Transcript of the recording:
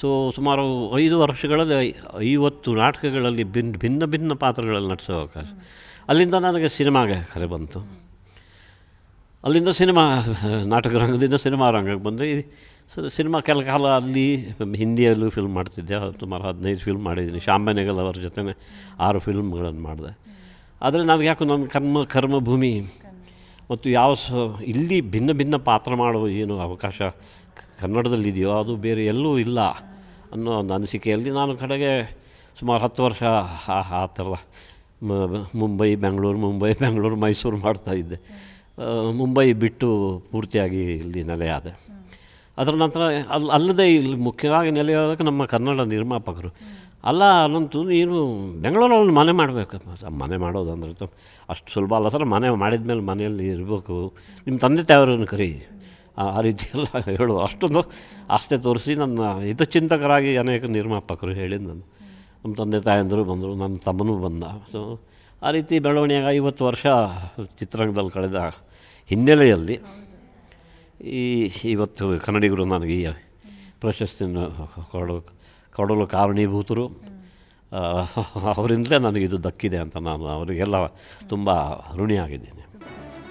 So ಸುಮಾರು ಐದು ವರ್ಷಗಳಲ್ಲಿ ಐವತ್ತು ನಾಟಕಗಳಲ್ಲಿ ಭಿನ್ನ ಭಿನ್ನ ಭಿನ್ನ ಪಾತ್ರಗಳಲ್ಲಿ ನಟಿಸೋ ಅವಕಾಶ. ಅಲ್ಲಿಂದ ನನಗೆ ಸಿನಿಮಾಗೆ ಕರೆ ಬಂತು. ಅಲ್ಲಿಂದ ಸಿನಿಮಾ ನಾಟಕ ರಂಗದಿಂದ ಸಿನಿಮಾ ರಂಗಕ್ಕೆ ಬಂದೆ. ಸಿನಿಮಾ ಕೆಲ ಕಾಲ ಅಲ್ಲಿ ಹಿಂದಿಯಲ್ಲೂ ಫಿಲ್ಮ್ ಮಾಡ್ತಿದ್ದೆ. ಸುಮಾರು ಹದಿನೈದು ಫಿಲ್ಮ್ ಮಾಡಿದ್ದೀನಿ. ಶಾಂಬನೆಗಲ್ ಅವ್ರ ಜೊತೆ ಆರು ಫಿಲ್ಮ್ಗಳನ್ನು ಮಾಡಿದೆ. ಆದರೆ ನನಗೆ ಯಾಕೋ ನನ್ನ ಕರ್ಮ ಕರ್ಮಭೂಮಿ ಮತ್ತು ಯಾವ ಸ ಇಲ್ಲಿ ಭಿನ್ನ ಭಿನ್ನ ಪಾತ್ರ ಮಾಡುವ ಏನು ಅವಕಾಶ ಕನ್ನಡದಲ್ಲಿದೆಯೋ ಅದು ಬೇರೆ ಎಲ್ಲೂ ಇಲ್ಲ ಅನ್ನೋ ಒಂದು ಅನಿಸಿಕೆಯಲ್ಲಿ ನಾನು ಕಡೆಗೆ ಸುಮಾರು ಹತ್ತು ವರ್ಷ ಆ ಥರದ ಮುಂಬೈ, ಬೆಂಗಳೂರು ಮುಂಬೈ, ಬೆಂಗಳೂರು, ಮೈಸೂರು ಮಾಡ್ತಾಯಿದ್ದೆ ಮುಂಬೈ ಬಿಟ್ಟು ಪೂರ್ತಿಯಾಗಿ ಇಲ್ಲಿ ನೆಲೆಯಾದೆ ಅದರ ನಂತರ ಅಲ್ಲಿ ಅಲ್ಲದೆ ಇಲ್ಲಿ ಮುಖ್ಯವಾಗಿ ನೆಲೆಯೋದಕ್ಕೆ ನಮ್ಮ ಕನ್ನಡ ನಿರ್ಮಾಪಕರು. ಅಲ್ಲ ನಂತು ನೀನು ಬೆಂಗಳೂರಲ್ಲಿ ಮನೆ ಮಾಡಬೇಕು. ಮನೆ ಮಾಡೋದಂದ್ರೆ ಅಂದ್ರೆ ಅಷ್ಟು ಸುಲಭ ಅಲ್ಲ ಸರ್, ಮನೆ ಮಾಡಿದ ಮೇಲೆ ಮನೆಯಲ್ಲಿ ಇರಬೇಕು. ನಿಮ್ಮ ತಂದೆ ತಾಯವರನ್ನು ಕರಿ. ಆ ಆ ರೀತಿ ಎಲ್ಲ ಹೇಳು ಅಷ್ಟೊಂದು ಆಸ್ತೆ ತೋರಿಸಿ ನನ್ನ ಹಿತಚಿಂತಕರಾಗಿ ಅನೇಕ ನಿರ್ಮಾಪಕರು ಹೇಳಿದ್ದು ನಾನು. ನಮ್ಮ ತಂದೆ ತಾಯಂದರು ಬಂದರು, ನನ್ನ ತಮ್ಮನೂ ಬಂದ. ಸೊ ಆ ರೀತಿ ಬೆಳವಣಿಗೆ ಐವತ್ತು ವರ್ಷ ಚಿತ್ರರಂಗದಲ್ಲಿ ಕಳೆದ ಹಿನ್ನೆಲೆಯಲ್ಲಿ ಈ ಇವತ್ತು ಕನ್ನಡಿಗರು ನನಗೆ ಈ ಪ್ರಶಸ್ತಿಯನ್ನು ಕೊಡಲು ಕೊಡಲು ಕಾರಣೀಭೂತರು. ಅವರಿಂದಲೇ ನನಗಿದು ದಕ್ಕಿದೆ ಅಂತ ನಾನು ಅವರಿಗೆಲ್ಲ ತುಂಬ ಋಣಿಯಾಗಿದ್ದೀನಿ.